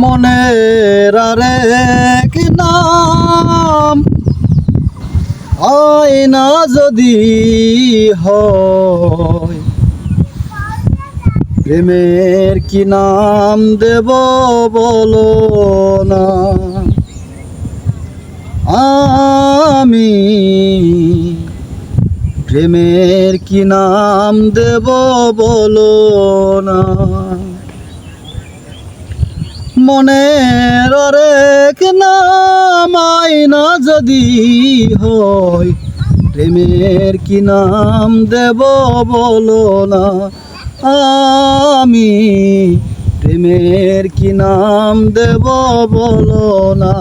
মনের আরেক নাম? আয়না যদি হয়, প্রেমের কি নাম দেব বলো না? আমি প্রেমের কি নাম দেব বলো না? আরেক নাম আয়না যদি হয়, প্রেমের কি নাম দেব বলো না? আমি প্রেমের কি নাম দেব বলো না?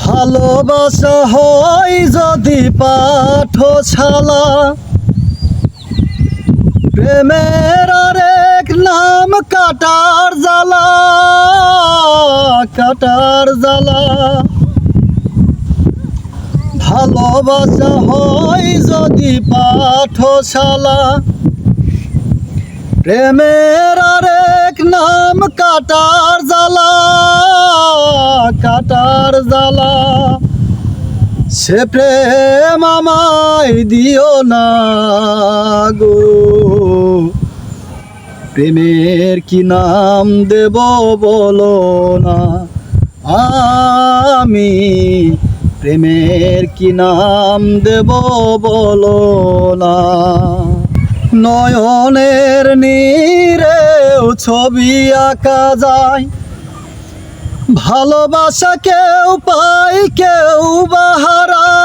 ভালোবাসা হয় যদি পাঠশালা, প্রেমের নাম কাটার জ্বালা কাটার জ্বালা। ভালোবাসা হয় যদি পাঠশালা। প্রেমের আরেক নাম কাটার জ্বালা কাটার জ্বালা। সে প্রেম আমায় দিও না গো। প্রেমের কি নাম দেব বলো না? আমি প্রেমের কি নাম দেব বলো না? নয়নের নীরেও ছবি আঁকা যায়। ভালোবাসা কেউ পায়, কেউ বাহারায়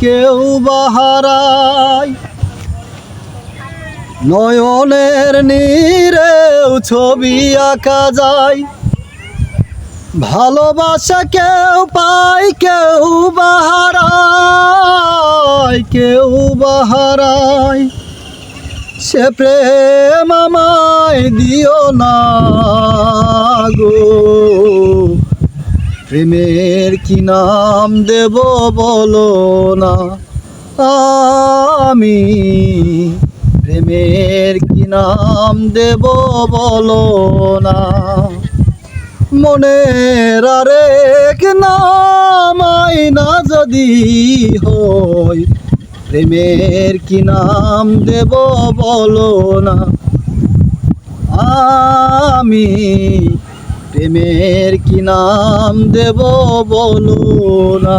কেউ বাহারায় নয়নের নীরেও ছবি আঁকা যায়। ভালোবাসা কেউ পায়, কেউ বাহারায় কেউ বাহারায় সে প্রেম আমায় দিও না গো। প্রেমের কি নাম দেব বলো না। আমি প্রেমের কি নাম দেব বলো না। মনের আরেক নাম না যদি হয়, প্রেমের কি নাম দেব বলো না। আমি প্রেমের কি নাম দেব বলো না।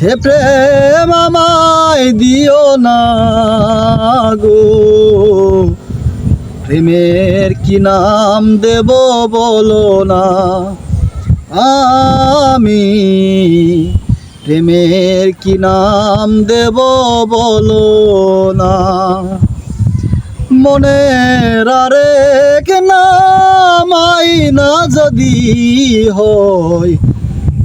সে প্রেম আমায় দিও না গো। প্রেমের কি নাম দেব বলো না। আমি প্রেমের কি নাম দেব বলো না। মনের আরেক নাম আইনা যদি হয়